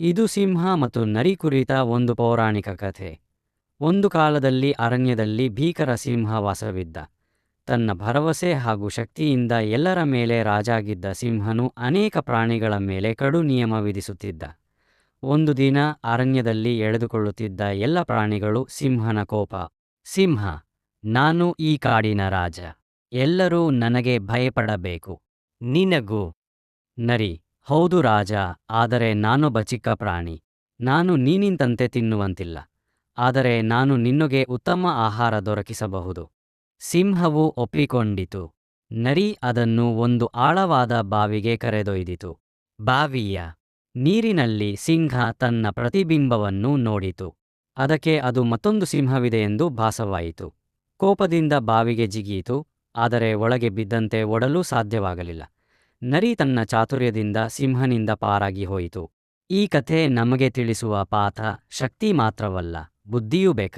ಇದು ಸಿಂಹ ಮತ್ತು ನರಿ ಕುರಿತ ಒಂದು ಪೌರಾಣಿಕ ಕಥೆ. ಒಂದು ಕಾಲದಲ್ಲಿ ಅರಣ್ಯದಲ್ಲಿ ಭೀಕರ ಸಿಂಹ ವಾಸವಿದ್ದ. ತನ್ನ ಭರವಸೆ ಹಾಗೂ ಶಕ್ತಿಯಿಂದ ಎಲ್ಲರ ಮೇಲೆ ರಾಜಾಗಿದ್ದ ಸಿಂಹನು ಅನೇಕ ಪ್ರಾಣಿಗಳ ಮೇಲೆ ಕಡು ನಿಯಮ ವಿಧಿಸುತ್ತಿದ್ದ. ಒಂದು ದಿನ ಅರಣ್ಯದಲ್ಲಿ ಎಳೆದುಕೊಳ್ಳುತ್ತಿದ್ದ ಎಲ್ಲ ಪ್ರಾಣಿಗಳು ಸಿಂಹನ ಕೋಪ. ಸಿಂಹ, ನಾನು ಈ ಕಾಡಿನ ರಾಜ. ಎಲ್ಲರೂ ನನಗೆ ಭಯಪಡಬೇಕು. ನಿನಗೂ. ನರಿ ಹೌದು ರಾಜ, ಆದರೆ ನಾನೊಬ್ಬ ಚಿಕ್ಕ ಪ್ರಾಣಿ. ನಾನು ನೀನಿಂತಂತೆ ತಿನ್ನುವಂತಿಲ್ಲ. ಆದರೆ ನಾನು ನಿನ್ನೊಗೆ ಉತ್ತಮ ಆಹಾರ ದೊರಕಿಸಬಹುದು. ಸಿಂಹವು ಒಪ್ಪಿಕೊಂಡಿತು. ನರಿ ಅದನ್ನು ಒಂದು ಆಳವಾದ ಬಾವಿಗೆ ಕರೆದೊಯ್ದಿತು. ಬಾವಿಯ ನೀರಿನಲ್ಲಿ ಸಿಂಹ ತನ್ನ ಪ್ರತಿಬಿಂಬವನ್ನು ನೋಡಿತು. ಅದಕ್ಕೆ ಅದು ಮತ್ತೊಂದು ಸಿಂಹವಿದೆಯೆಂದು ಭಾಸವಾಯಿತು. ಕೋಪದಿಂದ ಬಾವಿಗೆ ಜಿಗಿಯಿತು. ಆದರೆ ಒಳಗೆ ಬಿದ್ದಂತೆ ಒಡಲೂ ಸಾಧ್ಯವಾಗಲಿಲ್ಲ. ನರಿ ತನ್ನ ಚಾತುರ್ಯದಿಂದ ಸಿಂಹನಿಂದ ಪಾರಾಗಿ ಹೋಯಿತು. ಈ ಕಥೆ ನಮಗೆ ತಿಳಿಸುವ ಪಾಠ ಶಕ್ತಿ ಮಾತ್ರವಲ್ಲ, ಬುದ್ಧಿಯೂ ಬೇಕ?